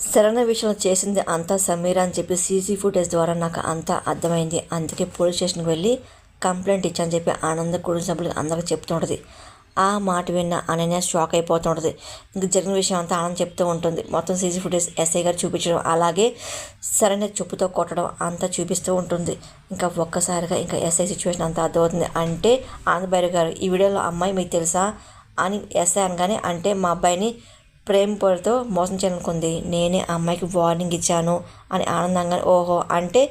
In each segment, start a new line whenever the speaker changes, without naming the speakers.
సరైన విషయంలో చేసింది అంతా సమీర అని చెప్పి సీసీ ఫుటేజ్ ద్వారా నాకు అంతా అర్థమైంది. అందుకే పోలీస్ స్టేషన్కి వెళ్ళి కంప్లైంట్ ఇచ్చాను చెప్పి ఆనంద కుటుంబ సభ్యులకు అందరికీ చెప్తుంటుంది. ఆ మాట విన్న అనన్య షాక్ అయిపోతుంటుంది. ఇంక జరిగిన విషయం అంతా ఆనంద్ చెప్తూ ఉంటుంది. మొత్తం సీసీ ఫుటేజ్ ఎస్ఐ గారు చూపించడం అలాగే సరైన చెప్పుతో కొట్టడం అంతా చూపిస్తూ ఉంటుంది. ఇంకా ఒక్కసారిగా ఇంకా ఎస్ఐ సిచ్యువేషన్ అంతా అర్థమవుతుంది. అంటే ఆనంద్ భైరవ్ గారు ఈ వీడియోలో అమ్మాయి మీకు తెలుసా? అని ఎస్ఐ అనగానే అంటే మా అబ్బాయిని ప్రేమ మోసం చేయాలనుకుంది. నేనే ఆ అమ్మాయికి వార్నింగ్ ఇచ్చాను అని ఆనందంగా ఓహో అంటే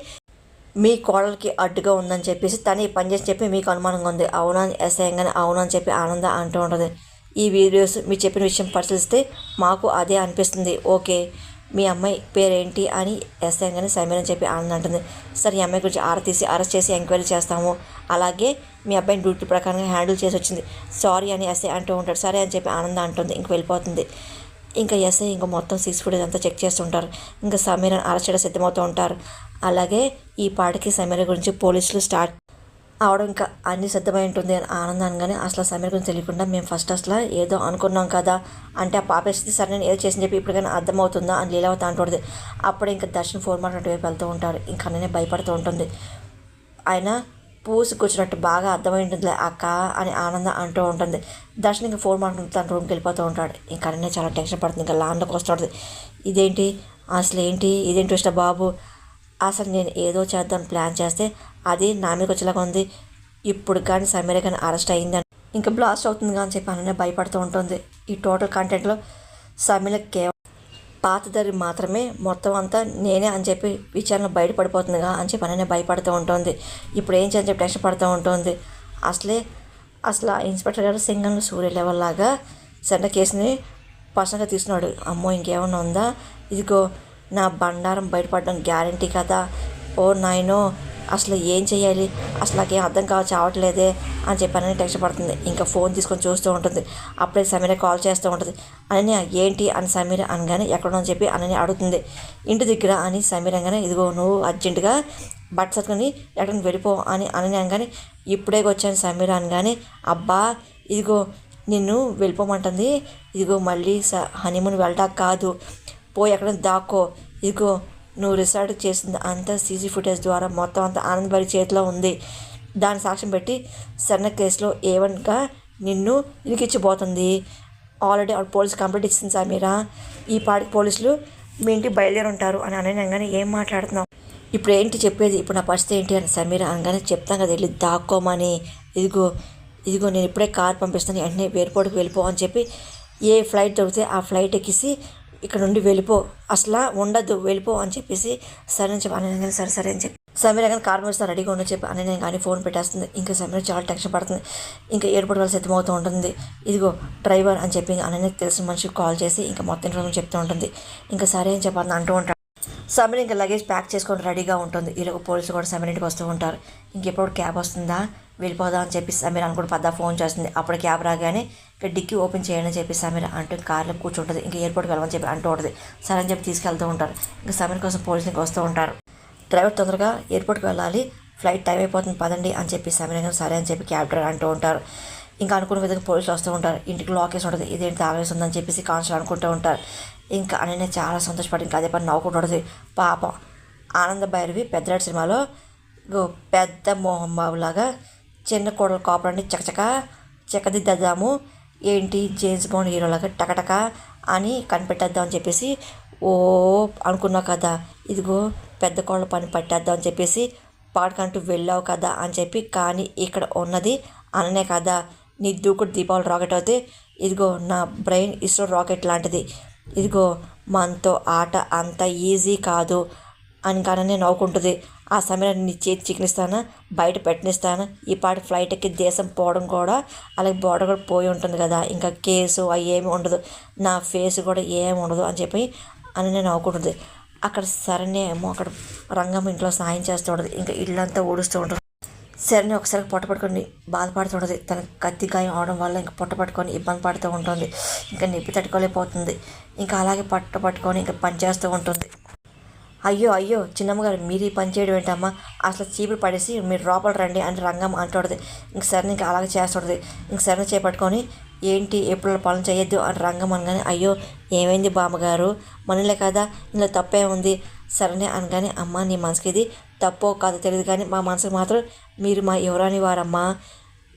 మీ కోడలికి అడ్డుగా ఉందని చెప్పేసి తను ఈ పని చేసి చెప్పి మీకు అనుమానంగా ఉంది. అవునా అని అసహ్యంగానే అవునా అని చెప్పి ఆనంద అంటూ ఉంటుంది. ఈ వీడియోస్ మీరు చెప్పిన విషయం పరిశీలిస్తే మాకు అదే అనిపిస్తుంది. ఓకే. మీ అమ్మాయి పేరేంటి అని అసహ్యంగానే సమీర్ అని చెప్పి ఆనంద్ అంటుంది. సరే ఈ అమ్మాయి గురించి ఆర తీసి అరెస్ట్ చేసి ఎంక్వైరీ చేస్తాము. అలాగే మీ అబ్బాయిని డ్యూటీ ప్రకారంగా హ్యాండిల్ చేసి వచ్చింది. సారీ అని ఎస్ఐ అంటూ ఉంటాడు. సరే అని చెప్పి ఆనంద అంటుంది. ఇంక వెళ్ళిపోతుంది. ఇంకా ఎస్ఐ ఇంకా మొత్తం సీస్ ఫుటేజ్ అంతా చెక్ చేస్తుంటారు. ఇంకా సమీరని అరెస్ట్ చేయడం సిద్ధమవుతూ ఉంటారు. అలాగే ఈ పాటకి సమీర గురించి పోలీసులు స్టార్ట్ ఆవిడ ఇంకా అన్ని సిద్ధమై ఉంటుంది అని ఆనందంగానే అసలు సమీర్ గురించి తెలియకుండా మేము ఫస్ట్ అసలు ఏదో అనుకున్నాం కదా అంటే ఆ పాపేస్తే సరే నేను ఏదో చేసి చెప్పి ఇప్పటికైనా అర్థమవుతుందా అని లీలావతి అంటుంది అప్పుడు ఇంకా దర్శన్ ఫోన్ మాట్లాడే వైపు వెళ్తూ ఉంటారు ఇంకా అన్ననే భయపడుతూ ఉంటుంది. ఆయన పూసి కూర్చున్నట్టు బాగా అర్థమై ఉంటుంది అక్క అని ఆనందం అంటూ ఉంటుంది. దర్శన్ ఇంకా ఫోన్ మాట్లాడుతూ తన రూమ్కి వెళ్ళిపోతూ ఉంటాడు. ఇంకా అన్నీ చాలా టెన్షన్ పడుతుంది. ఇంకా లాండ్లోకి వస్తుంటుంది ఇదేంటి? అసలు ఏంటి ఇదేంటి ఇష్ట బాబు? అసలు నేను ఏదో చేద్దాం ప్లాన్ చేస్తే అది నా మీదకి వచ్చేలాగా ఉంది. ఇప్పుడు కానీ సమీర కానీ అరెస్ట్ అయ్యిందని. ఇంకా బ్లాస్ట్ అవుతుంది కానీ చెప్పి అననే భయపడుతూ ఉంటుంది. ఈ టోటల్ కంటెంట్లో సమీర కేవలం పాతదరి మాత్రమే మొత్తం అంతా నేనే అని చెప్పి విచారణ బయటపడిపోతుందిగా అని చెప్పి అననే భయపడుతూ ఉంటుంది. ఇప్పుడు ఏం చేయని చెప్పి టెన్షన్ పడుతూ ఉంటుంది. అసలే అసలు ఆ ఇన్స్పెక్టర్ గారు సింగం సూర్య లెవెల్ లాగా సెంటర్ కేసుని పర్సనల్గా తీసుకున్నాడు అమ్మో ఇంకేమన్నా ఉందా? ఇదిగో నా బండారం బయటపడడం గ్యారంటీ కదా. ఓ నాయనో అసలు ఏం చేయాలి అసలు నాకేం అర్థం కావ చావట్లేదే అని చెప్పానని టెన్షన్ పడుతుంది. ఇంకా ఫోన్ తీసుకొని చూస్తూ ఉంటుంది. అప్పుడే సమీర కాల్ చేస్తూ ఉంటుంది. అనని ఏంటి? అని సమీర అనగానే ఎక్కడో అని చెప్పి అనని అడుగుతుంది. ఇంటి దగ్గర అని సమీర అనగానే ఇదిగో నువ్వు అర్జెంటుగా బట్ట సత్తుకొని ఎక్కడికి వెళ్ళిపో అని అనని అనగానే ఇప్పుడే వచ్చాను సమీర అనగానే అబ్బా ఇదిగో నిన్ను వెళ్ళిపోమంటుంది. ఇదిగో మళ్ళీ స హనీమూన్ వెళ్ళటానికి కాదు. పోయి ఎక్కడ దాక్కో. ఇదిగో నువ్వు రిసార్ట్ చేసింది అంతా సీసీ ఫుటేజ్ ద్వారా మొత్తం అంతా ఆనంద్ చేతిలో ఉంది. దాని సాక్ష్యం పెట్టి సన్న కేసులో ఏవన్గా నిన్ను ఇరికిచ్చిపోతుంది ఆల్రెడీ ఆవిడ పోలీస్ కంప్లైంట్ ఇచ్చింది సార్ మీరా ఈ పాటికి పోలీసులు మీ ఇంటికి బయలుదేరి ఉంటారు అని అనగానే ఏం మాట్లాడుతున్నావు? ఇప్పుడు ఏంటి చెప్పేది? ఇప్పుడు నా పరిస్థితి ఏంటి అని సమీర అనగానే చెప్తాను కదా వెళ్ళి దాక్కోమని. ఇదిగో ఇదిగో నేను ఇప్పుడే కార్ పంపిస్తాను వెంటనే ఎయిర్పోర్ట్కి వెళ్ళిపో అని చెప్పి ఏ ఫ్లైట్ దొరికితే ఆ ఫ్లైట్ ఎక్కిసి ఇక్కడ నుండి వెళ్ళిపో. అసలు ఉండదు. వెళ్ళిపో అని చెప్పేసి సరే అని చెప్పి అనగానే సరే సరే అని చెప్పి సమీర కానీ కార్ మీద రెడీగా ఉండని చెప్పి అని నేను కానీ ఫోన్ పెట్టేస్తుంది. ఇంకా సమీర చాలా టెన్షన్ పడుతుంది. ఇంకా ఎయిర్పోర్ట్ వాళ్ళు సిద్ధమవుతూ ఉంటుంది. ఇదిగో డ్రైవర్ అని చెప్పి అననే తెలిసిన మనిషికి కాల్ చేసి ఇంకా మొత్తం ఇన్ఫర్మేషన్ చెప్తూ ఉంటుంది. ఇంకా సరే అని చెప్పాలని అంటూ ఉంటాడు. సమీర ఇంకా లగేజ్ ప్యాక్ చేసుకొని రెడీగా ఉంటుంది. ఈలోగా పోలీసులు కూడా సమీర ఇంటికి వస్తూ ఉంటారు. ఇంకెప్పుడు క్యాబ్ వస్తుందా? వెళ్ళిపోదా అని చెప్పి సమీర అనుకుంటూ పద్దా ఫోన్ చేస్తుంది. అప్పుడు క్యాబ్ రాగానే డిక్కీ ఓపెన్ చేయండి అని చెప్పి సమీర అంటూ కార్లో కూర్చుంటుంది. ఇంకా ఎయిర్పోర్ట్కి వెళ్ళమని చెప్పి అంటూ ఉంటుంది. సరే అని చెప్పి తీసుకెళ్తూ ఉంటారు. ఇంకా సమీర కోసం పోలీసులకు వస్తూ ఉంటారు. డ్రైవర్ తొందరగా ఎయిర్పోర్ట్కి వెళ్ళాలి. ఫ్లైట్ టైం అయిపోతుంది పదండి అని చెప్పి సమీర సరే అని చెప్పి క్యాబ్ డ్రైవర్ అంటూ ఉంటారు. ఇంకా అనుకున్న విధంగా పోలీసులు వస్తూ ఉంటారు. ఇంటికి లాక్ వేసి ఉంటుంది. ఇదేంటి తాగేసి ఉందని చెప్పేసి కాన్స్టల్ అనుకుంటూ ఉంటారు. ఇంకా అననే చాలా సంతోషపడి ఇంకా అదే పని నవ్వుకుంటుంది పాపం ఆనంద భైరవి పెద్దరాడు సినిమాలో పెద్ద మోహన్ బాబులాగా చిన్న కోడలు కాపురాన్ని చకచక చెక్కదిద్దాము. ఏంటి జేమ్స్ బాండ్ హీరోలాగా టకటక అని కనిపెట్టేద్దాం అని చెప్పేసి ఓ అనుకున్నావు కదా ఇదిగో పెద్ద కోళ్ళ పని పట్టేద్దాం అని చెప్పేసి పాడకంటూ వెళ్ళావు కదా అని చెప్పి కానీ ఇక్కడ ఉన్నది అననే కదా. నీ దూకుడు దీపావళి రాకెట్ అయితే ఇదిగో నా బ్రెయిన్ ఇస్రో రాకెట్ లాంటిది. ఇదిగో మనతో ఆట అంత ఈజీ కాదు. అని కానీ నవ్వుకుంటుంది. ఆ సమయంలో నీ చేతి చికెనిస్తాను బయట పెట్టనిస్తాను? ఈ పాటి ఫ్లైట్ ఎక్కి దేశం పోవడం కూడా అలాగే బోర్డర్ కూడా పోయి ఉంటుంది కదా. ఇంకా కేసు అవి ఏమి ఉండదు. నా ఫేస్ కూడా ఏమి ఉండదు అని చెప్పి అని నేను నవ్వుకుంటుంది. అక్కడ సరేనే ఏమో అక్కడ రంగం ఇంట్లో సాయం చేస్తూ ఉంటుంది. ఇంకా ఇల్లంతా ఊడుస్తూ ఉంటుంది. సరని ఒకసారి పొట్ట పట్టుకొని బాధపడుతుంటుంది తన కత్తి గాయం అవడం వల్ల ఇంకా పొట్ట పట్టుకొని ఇబ్బంది పడుతూ ఉంటుంది. ఇంకా నొప్పి తట్టుకోలేకపోతుంది. ఇంకా అలాగే పట్ట పట్టుకొని ఇంకా పనిచేస్తూ ఉంటుంది. అయ్యో అయ్యో చిన్నమ్మగారు మీరు ఈ పని చేయడం ఏంటమ్మా? అసలు చీపురు పడేసి మీరు లోపల రండి అని రంగం అంటుంటుంది ఇంక సరే ఇంకా అలాగే చేస్తుంటుంది ఇంక సరే చేపట్టుకొని ఏంటి ఎప్పుడు పనులు చేయొద్దు అని రంగం అనగానే అయ్యో ఏమైంది బామ్మగారు? మనలే కదా ఇందులో తప్పే ఉంది సరేనే అనగానే అమ్మ నీ మనసుకి ఇది తప్పో కాదో తెలియదు కానీ మా మనసుకు మాత్రం మీరు మా ఎవరాని వారమ్మా.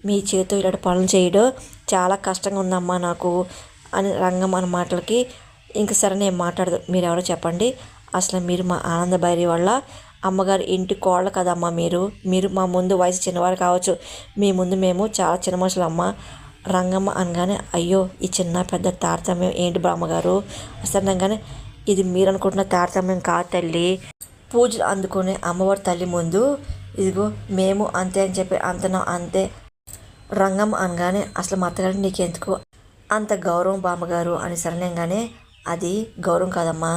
మీ చేతితో ఇలాంటి పనులు చేయడం చాలా కష్టంగా ఉందమ్మా నాకు అని రంగం అన్న మాటలకి ఇంక సరే నేను మాట్లాడదు. మీరు ఎవరో చెప్పండి. అసలు మీరు మా ఆనంద భైరి వల్ల అమ్మగారు ఇంటి కోళ్ళ కదమ్మా మీరు. మీరు మా ముందు వయసు చిన్నవారు కావచ్చు. మీ ముందు మేము చాలా చిన్న మనుషులు అమ్మ. రంగమ్మ అనగానే అయ్యో ఈ చిన్న పెద్ద తారతమ్యం ఏంటి బామ్మగారు? అసలు అనగానే ఇది మీరు అనుకుంటున్న తారతమ్యం కాదు తల్లి. పూజలు అందుకునే అమ్మవారి తల్లి ముందు ఇదిగో మేము అంతే అని చెప్పి అంతనో అంతే. రంగం అనగానే అసలు మా అత్తగారు నీకెందుకు? అంత గౌరవం బామ్మగారు అని సరణంగానే అది గౌరవం కాదమ్మా.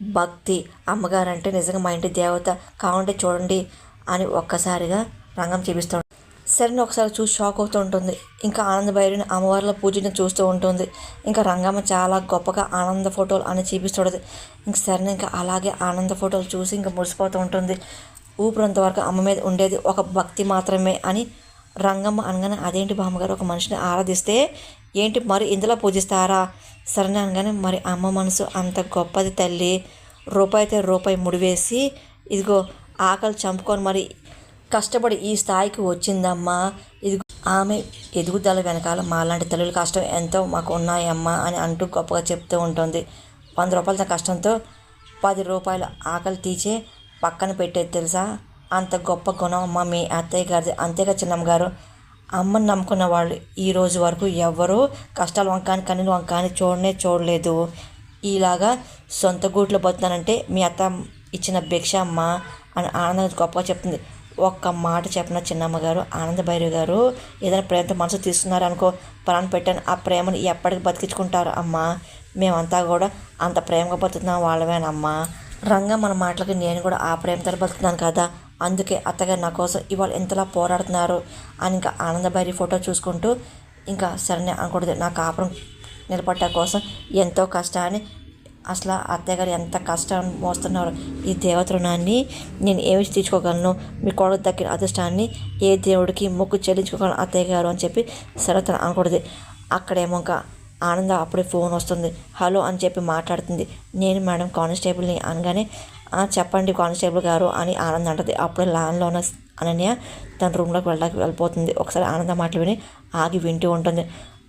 భక్తి. అమ్మగారు అంటే నిజంగా మా ఇంటి దేవత. కావంటే చూడండి అని ఒక్కసారిగా రంగం చూపిస్తాడు సరే ఒకసారి చూసి షాక్ అవుతూ ఉంటుంది. ఇంకా ఆనంద భైరుని అమ్మవార్ల పూజని చూస్తూ ఉంటుంది. ఇంకా రంగమ్మ చాలా గొప్పగా ఆనంద ఫోటోలు అని చూపిస్తుండదు ఇంకా సరే ఇంకా అలాగే ఆనంద ఫోటోలు చూసి ఇంకా మురిసిపోతూ ఉంటుంది. ఊపిరంత వరకు అమ్మ మీద ఉండేది ఒక భక్తి మాత్రమే అని రంగమ్మ అనగానే అదేంటి బామ్మగారు? ఒక మనిషిని ఆరాధిస్తే ఏంటి మరి ఇందులో పూజిస్తారా? సరే అనగానే మరి అమ్మ మనసు అంత గొప్పది తల్లి. రూపాయి అయితే రూపాయి ముడివేసి ఇదిగో ఆకలి చంపుకొని మరి కష్టపడి ఈ స్థాయికి వచ్చిందమ్మా. ఇది ఆమె ఎదుగుదల వెనకాల మాలాంటి తల్లుల కష్టం ఎంతో మాకు ఉన్నాయమ్మా అని అంటూ గొప్పగా చెప్తూ ఉంటుంది. వంద రూపాయల కష్టంతో పది రూపాయలు ఆకలి తీచే పక్కన పెట్టేది తెలుసా? అంత గొప్ప గుణం అమ్మ మీ అత్తయ్య గారిది. అంతేగా చిన్నమ్మ గారు? అమ్మని నమ్ముకున్న వాళ్ళు ఈ రోజు వరకు ఎవ్వరూ కష్టాలు వంకాని కన్నీళ్ళు వంకాని చూడనే చూడలేదు. ఇలాగా సొంత గూట్లో బతున్నానంటే మీ అత్త ఇచ్చిన భిక్ష అమ్మ అని ఆనందం గొప్పగా చెప్తుంది. ఒక్క మాట చెప్పిన చిన్నమ్మ గారు ఆనంద భైరవి గారు? ఏదైనా ప్రేమతో మనసు తీసుకున్నారు అనుకో ప్రాణం పెట్టాను. ఆ ప్రేమను ఎప్పటికి బతికించుకుంటారు అమ్మా? మేమంతా కూడా అంత ప్రేమగా బతుకుతున్నాం వాళ్ళమేనమ్మా రంగా మన మాటలకి నేను కూడా ఆ ప్రేమతో బతుకుతున్నాను కదా. అందుకే అత్తగారు నా కోసం ఇవాళ ఎంతలా పోరాడుతున్నారు అని ఇంకా ఆనందభైరి ఫోటో చూసుకుంటూ ఇంకా సరే అనకూడదు నా కాపురం నిలబడ్డ కోసం ఎంతో కష్టాన్ని అసలు అత్తయ్యగారు ఎంత కష్టం మోస్తున్నారు ఈ దేవత రుణాన్ని నేను ఏమి తీర్చుకోగలను? మీ కొడుకు దక్కిన అదృష్టాన్ని ఏ దేవుడికి మొక్కు చెల్లించుకోగలను అత్తయ్య గారు అని చెప్పి సరే అనకూడదు. అక్కడేమో ఇంకా ఆనంద అప్పుడే ఫోన్ వస్తుంది హలో అని చెప్పి మాట్లాడుతుంది. నేను మేడం కానిస్టేబుల్ని అనగానే చెప్పండి కానిస్టేబుల్ గారు అని ఆనంద్ అంటది. అప్పుడే లాన్లో ఉన్న అనన్య తన రూమ్లోకి వెళ్ళడానికి వెళ్ళిపోతుంది. ఒకసారి ఆనంద మాటలు విని ఆగి వింటూ ఉంటుంది.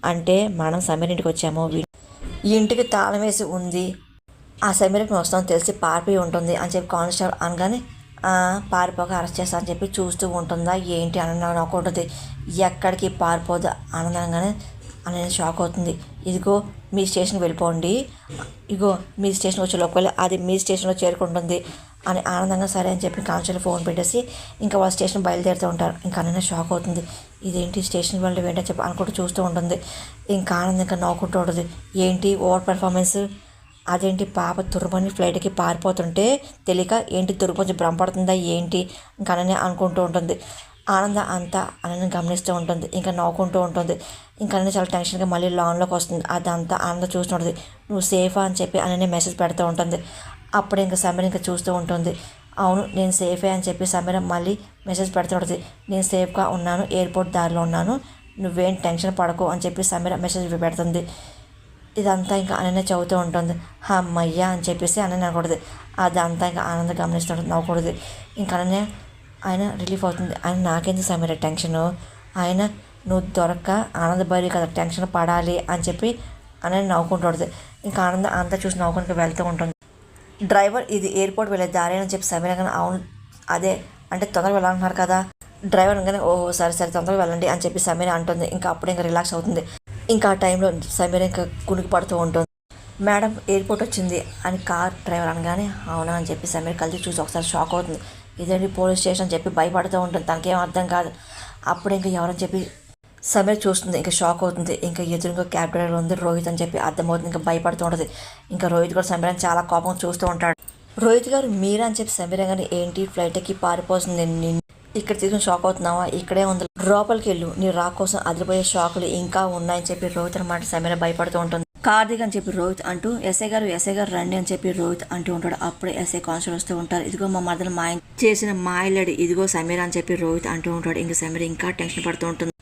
అంటే మనం సమీర్ ఇంటికి వచ్చాము. ఈ ఇంటికి తాళం వేసి ఉంది. ఆ సమీరకి వస్తాం. తెలిసి పారిపోయి ఉంటుంది అని చెప్పి కానిస్టేబుల్ అనగానే పారిపోక అరెస్ట్ చేస్తా అని చెప్పి చూస్తూ ఉంటుందా? ఏంటి అని అనుకుంటుంది. ఎక్కడికి పారిపోదు ఆనందంగానే అని షాక్ అవుతుంది. ఇదిగో మీ స్టేషన్కి వెళ్ళిపోండి. ఇగో మీ స్టేషన్ వచ్చే లోపల అది మీ స్టేషన్లో చేరుకుంటుంది అని ఆనందంగా సరే అని చెప్పి కానిస్టేబుల్ ఫోన్ పెట్టేసి ఇంకా వాళ్ళ స్టేషన్ బయలుదేరుతూ ఉంటారు. ఇంకా అన్న షాక్ అవుతుంది. ఇదేంటి స్టేషన్ వాళ్ళు ఏంటని చెప్పి అనుకుంటూ చూస్తూ ఉంటుంది. ఇంకా ఆనందం ఇంకా నవ్వుకుంటూ ఉంటుంది. ఏంటి ఓవర్ పెర్ఫార్మెన్స్? అదేంటి పాప తురుమని ఫ్లైట్కి పారిపోతుంటే తెలియక ఏంటి తురుపు భ్రమపడుతుందా ఏంటి? ఇంకా అననే అనుకుంటూ ఉంటుంది. ఆనంద అంతా అనని గమనిస్తూ ఉంటుంది ఇంకా నవ్వుకుంటూ ఉంటుంది. ఇంకా అన్నీ చాలా టెన్షన్గా మళ్ళీ లాన్లోకి వస్తుంది. అదంతా ఆనంద చూస్తుంటుంది నువ్వు సేఫా అని చెప్పి అననే మెసేజ్ పెడుతూ ఉంటుంది. అప్పుడు ఇంకా సమీర ఇంకా చూస్తూ ఉంటుంది. అవును నేను సేఫే అని చెప్పి సమీర మళ్ళీ మెసేజ్ పెడుతుంటుంది నేను సేఫ్గా ఉన్నాను ఎయిర్పోర్ట్ దారిలో ఉన్నాను. నువ్వేం టెన్షన్ పడకు అని చెప్పి సమీర మెసేజ్ పెడుతుంది. ఇదంతా ఇంకా అననే చదువుతూ ఉంటుంది. అమ్మయ్యా అని చెప్పేసి అనని అనకూడదు. అదంతా ఇంకా ఆనందం గమనిస్తుంటుంది నవ్వకూడదు ఇంకా అననే ఆయన రిలీఫ్ అవుతుంది. ఆయన నాకేంది సమీర టెన్షన్? ఆయన నువ్వు దొరక్క ఆనందభైరి కదా టెన్షన్ పడాలి అని చెప్పి అని నవ్వుకుంటుంది ఇంకా ఆనందం అంతా చూసి నవ్వుకుంటూ వెళ్తూ ఉంటుంది. డ్రైవర్ ఇది ఎయిర్పోర్ట్ వెళ్ళే దారి అని చెప్పి సమీర కానీ అవును అదే అంటే తొందరగా వెళ్ళాలంటున్నారు కదా. డ్రైవర్ అనగానే ఓ సరే సరే తొందరగా వెళ్ళండి అని చెప్పి సమీర అంటుంది. ఇంకా అప్పుడు ఇంకా రిలాక్స్ అవుతుంది. ఇంకా ఆ టైంలో సమీర ఇంకా కునికి పడుతూ ఉంటుంది. మేడం ఎయిర్పోర్ట్ వచ్చింది అని కార్ డ్రైవర్ అనగానే అవునా అని చెప్పి సమీర్ కలిసి చూసి ఒకసారి షాక్ అవుతుంది. ఇదేంటి పోలీస్ స్టేషన్ అని చెప్పి భయపడుతూ ఉంటుంది. తనకేం అర్థం కాదు. అప్పుడు ఇంకా ఎవరని చెప్పి సమీర్ చూస్తుంది. ఇంకా షాక్ అవుతుంది. ఇంకా ఎదురుగా క్యాబ్ డ్రైవర్ ఉంది. రోహిత్ అని చెప్పి అర్థమవుతుంది. ఇంకా భయపడుతూ ఉంటుంది. ఇంకా రోహిత్ కూడా సమీర్ అని చాలా కోపం చూస్తూ ఉంటాడు. రోహిత్ గారు మీరా అని చెప్పి సమీర గారు ఏంటి? ఫ్లైట్ ఎక్కి పారిపోతుంది. నేను ఇక్కడ తీసుకుని షాక్ అవుతున్నావా? ఇక్కడే ఉంది. లోపలికి వెళ్ళు. నీ రా కోసం అదిరిపోయే షాకులు ఇంకా ఉన్నాయని చెప్పి రోహిత్ అనమాట సమీర భయపడుతూ ఉంటుంది. కార్దిక్ అని చెప్పి రోహిత్ అంటూ ఎస్ఐ గారు ఎస్ఐ గారు రండి అని చెప్పి రోహిత్ అంటూ ఉంటాడు. అప్పుడే ఎస్ఐ కాన్స్టేబుల్ వస్తూ ఉంటారు. ఇదిగో మా మదన మాయ చేసిన మాయలడి ఇదిగో సమీర అని చెప్పి రోహిత్ అంటూ ఉంటాడు. ఇంకా సమీర ఇంకా టెన్షన్ పడుతూ ఉంటుంది.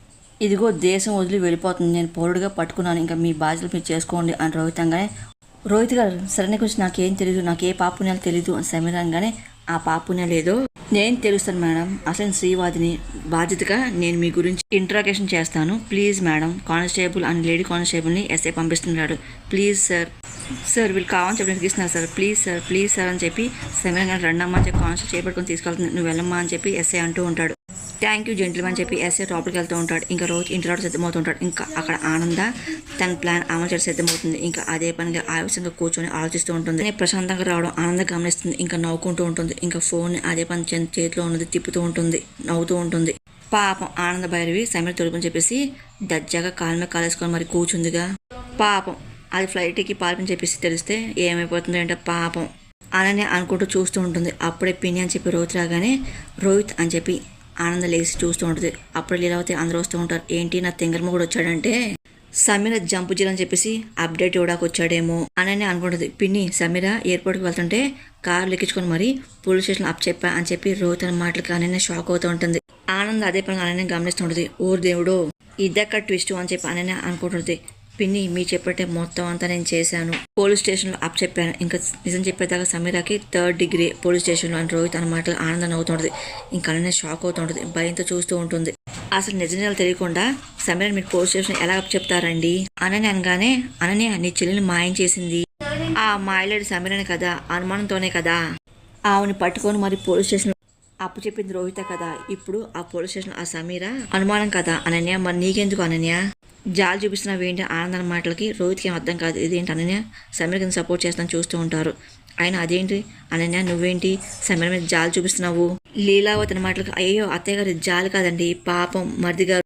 ఇదిగో దేశం వదిలి వెళ్ళిపోతుంది. నేను పౌరుడిగా పట్టుకున్నాను. ఇంకా మీ బాధ్యతలు మీరు చేసుకోండి అని రోహిత్ అంగానే రోహిత్ గారు సరైన గురించి నాకేం తెలియదు నాకు ఏ పాపుణ్యాలు తెలియదు అని సమీర అనగానే ఆ పాపునే లేదో నేను తెలుస్తాను మేడం. అసలు శ్రీవాదిని బాధ్యతగా నేను మీ గురించి ఇంట్రాగేషన్ చేస్తాను. Please madam constable and lady కానిస్టేబుల్ని SI పంపిస్తున్నాడు. ప్లీజ్ సార్ సార్ వీళ్ళు కావాలని చెప్పి ఇస్తున్నారు sir please sir please sir అని చెప్పి సమీర గారు రండమ్మా అని చెప్పి కానిస్టేబుల్ చేపట్టుకొని తీసుకెళ్తుంది. నువ్వు వెళ్ళమ్మా అని చెప్పి ఎస్ఐ అంటూ ఉంటాడు. థ్యాంక్ యూ జెంటిల్ అని చెప్పి ఎస్ఏ లోపలికి వెళ్తూ ఉంటాడు. ఇంకా రోజు ఇంటి రావడం సిద్ధమవుతుంటాడు. ఇంకా అక్కడ ఆనంద తన ప్లాన్ అమలు చేయడం సిద్ధమవుతుంది. ఇంకా అదే పనిగా ఆవేశంగా కూర్చొని ఆలోచిస్తూ ఉంటుంది. నేను ప్రశాంతంగా రావడం ఆనంద గమనిస్తుంది. ఇంకా నవ్వుకుంటూ ఉంటుంది. ఇంకా ఫోన్ అదే పని చేతిలో ఉన్నది తిప్పుతూ ఉంటుంది. నవ్వుతూ ఉంటుంది. పాపం ఆనంద భైరవి సమీర తొలుపుని చెప్పేసి దర్జాగా కాలు మీద కాలేసుకొని మరి కూర్చుందిగా. పాపం అది ఫ్లైట్కి పాల్పని చెప్పేసి తెలిస్తే ఏమైపోతుందో ఏంటో పాపం. అలానే అనుకుంటూ చూస్తూ ఉంటుంది. అప్పుడే పిన్ని అని చెప్పి రోహిత్ రాగానే రోహిత్ అని చెప్పి ఆనందం లేచి చూస్తూ ఉంటుంది. అప్పుడు లీలావతి అందరూ వస్తూ ఉంటారు. ఏంటి నా తెంగరమ్మ కూడా వచ్చాడంటే సమీర జంపు అని చెప్పేసి అప్డేట్ ఇవ్వడానికి వచ్చాడేమో అని అనుకుంటుంది. పిన్ని సమీర ఎయిర్పోర్ట్కి వెళ్తుంటే కారు ఎక్కించుకొని మరి పోలీస్ స్టేషన్ అప్ చెప్పా అని చెప్పి రోహిత్ అనే మాటలకి అనన్య షాక్ అవుతూ ఉంటుంది. ఆనంద్ అదే పని అనన్య గమనిస్తుంటుంది ఓ దేవుడు ఇదక్క ట్విస్ట్ అని చెప్పి అనన్య అనుకుంటుంది. పిన్ని మీ చెప్పటే మొత్తం అంతా నేను చేశాను. పోలీస్ స్టేషన్లో అప్ చెప్పాను. ఇంకా నిజం చెప్పేదాకా సమీరాకి థర్డ్ డిగ్రీ పోలీస్ స్టేషన్లో అని రోహిత్ తన మాటలు ఆనందం అవుతుంటుంది. ఇంకా అనన్య షాక్ అవుతుంటుంది. భయంతో చూస్తూ ఉంటుంది. అసలు నిజాలు తెలియకుండా సమీర మీరు పోలీస్ స్టేషన్ ఎలా అప్ చెప్తారండి? అనని అనగానే అనని నీ చెల్లిని మాయం చేసింది. ఆ మాయలేడు సమీరని కదా అనుమానంతోనే కదా? ఆమెను పట్టుకొని మరి పోలీస్ స్టేషన్ అప్పు చెప్పింది రోహిత కదా ఇప్పుడు ఆ పోలీస్ స్టేషన్ ఆ సమీర? అనుమానం కదా అనన్య? మరి నీకెందుకు అనన్య? జాలి చూపిస్తున్నావు ఏంటి ఆనందన మాటలకి రోహిత్కి ఏం అర్థం కాదు. ఇదేంటి అనన్య? సమీర కింద సపోర్ట్ చేస్తాను చూస్తూ ఉంటారు. ఆయన అదేంటి? అనన్య నువ్వేంటి? సమీర మీద జాలి చూపిస్తున్నావు? లీలావతి అనే మాటలకి అయ్యో అత్తయ్య గారు జాలి కాదండి. పాపం మరిది గారు.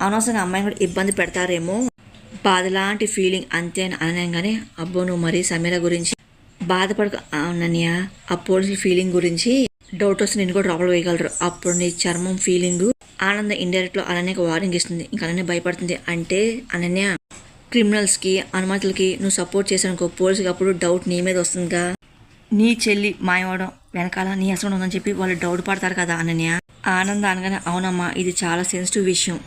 అనవసరంగా అమ్మాయిని కూడా ఇబ్బంది పెడతారేమో? బాధలాంటి ఫీలింగ్ అంతే అని అనగానే అబ్బో నువ్వు మరీ సమీర గురించి బాధపడక. అవునన్నయ్య ఆ పోలీసుల ఫీలింగ్ గురించి డౌట్ వస్తే నేను కూడా లోపల వేయగలరు అప్పుడు నీ చర్మం ఫీలింగ్ ఆనంద ఇండైరెక్ట్లో అనన్యకు వార్నింగ్ ఇస్తుంది. ఇంకా అనన్య భయపడుతుంది. అంటే అనన్య క్రిమినల్స్కి అనుమతులకి నువ్వు సపోర్ట్ చేసానుకో పోలీసుకి అప్పుడు డౌట్ నీ మీద వస్తుందిగా. నీ చెల్లి మాయవడం వెనకాల నీ అసలు ఉందని చెప్పి వాళ్ళు డౌట్ పడతారు కదా అనన్య. ఆనంద అనగానే అవునమ్మా ఇది చాలా సెన్సిటివ్ విషయం.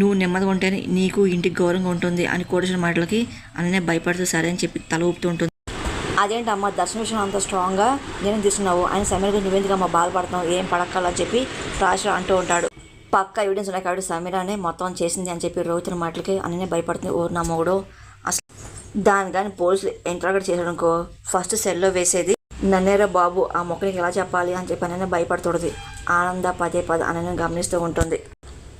నువ్వు నెమ్మదిగా ఉంటేనే నీకు ఇంటికి గౌరవంగా ఉంటుంది అని కోటేశ్వర మాటలకి అనన్య భయపడుతూ సరే అని చెప్పి తల ఊపుతూ ఉంటుంది. అదేంటమ్మా దర్శన విషయం అంత స్ట్రాంగ్గా నేను తీసుకున్నావు ఆయన సమీర్ గురించి నువ్వెందుకు అమ్మ బాధపడుతున్నావు ఏం పడక్కలని చెప్పి రాజు అంటూ ఉంటాడు. పక్క ఎవిడెన్స్ ఉన్నాయి కాబట్టి సమీరానే మొత్తం చేసింది అని చెప్పి రోహితుని మాటలకి అన్నీ భయపడుతుంది ఓరు నా మొగుడు. అసలు దాని కానీ పోలీసులు ఇంటరాగేట్ చేసాడనుకో ఫస్ట్ సెల్లో వేసేది నన్నేరా బాబు ఆ మొక్కనికి ఎలా చెప్పాలి? అని చెప్పి అననే భయపడుతుంది ఆనంద పదే పదే అన్నని గమనిస్తూ ఉంటుంది.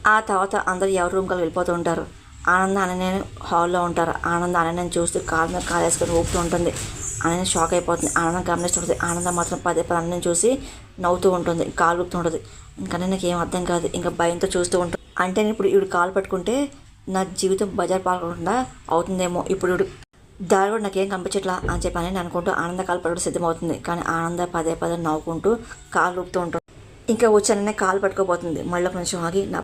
ఆ తర్వాత అందరూ ఎవరి రూమ్ వెళ్ళిపోతూ ఉంటారు. ఆనంద అననే హాల్లో ఉంటారు. ఆనంద అనని చూస్తూ కాలు మీద కాలేసుకొని ఊపుతూ ఉంటుంది. అనని షాక్ అయిపోతుంది. ఆనందం గమనిస్తుంటుంది ఆనందం మాత్రం పదే పదే అన్నం చూసి నవ్వుతూ ఉంటుంది. కాలు ఊపుతుంటుంది ఇంకా నాకు ఏం అర్థం కాదు. ఇంకా భయంతో చూస్తూ ఉంటుంది. అంటే నేను ఇప్పుడు ఇవి కాలు పట్టుకుంటే నా జీవితం బజార్ పాల్గొకుండా అవుతుందేమో. ఇప్పుడు ఈవిడ దారి కూడా నాకేం కనిపించట్లా అని చెప్పి అని అనుకుంటూ ఆనంద కాలు పట్టుకుంటూ సిద్ధమవుతుంది. కానీ ఆనంద పదే పదే నవ్వుకుంటూ కాలు ఊపుతూ ఉంటుంది. ఇంకా వచ్చాననే కాలు పట్టుకోబోతుంది. మళ్ళీ ఒక నిమిషం ఆగి నా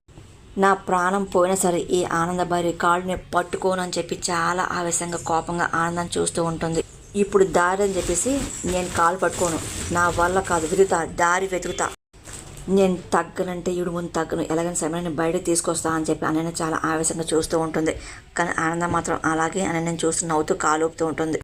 నా ప్రాణం పోయినా సరే ఈ ఆనంద భార్య కాళ్ళని పట్టుకోను అని చెప్పి చాలా ఆవేశంగా కోపంగా ఆనందాన్ని చూస్తూ ఉంటుంది. ఇప్పుడు దారి అని చెప్పేసి నేను కాలు పట్టుకోను. నా వల్ల కాదు. వెతుకుతా. దారి వెతుకుతా. నేను తగ్గనంటే ఈడు ముందు తగ్గను. ఎలాగైనా సమయాన్ని బయటకు తీసుకొస్తా అని చెప్పి అనన్య చాలా ఆవేశంగా చూస్తూ ఉంటుంది. కానీ ఆనందం మాత్రం అలాగే అనన్యని చూస్తూ నవ్వుతూ కాలు ఊపుతూ ఉంటుంది.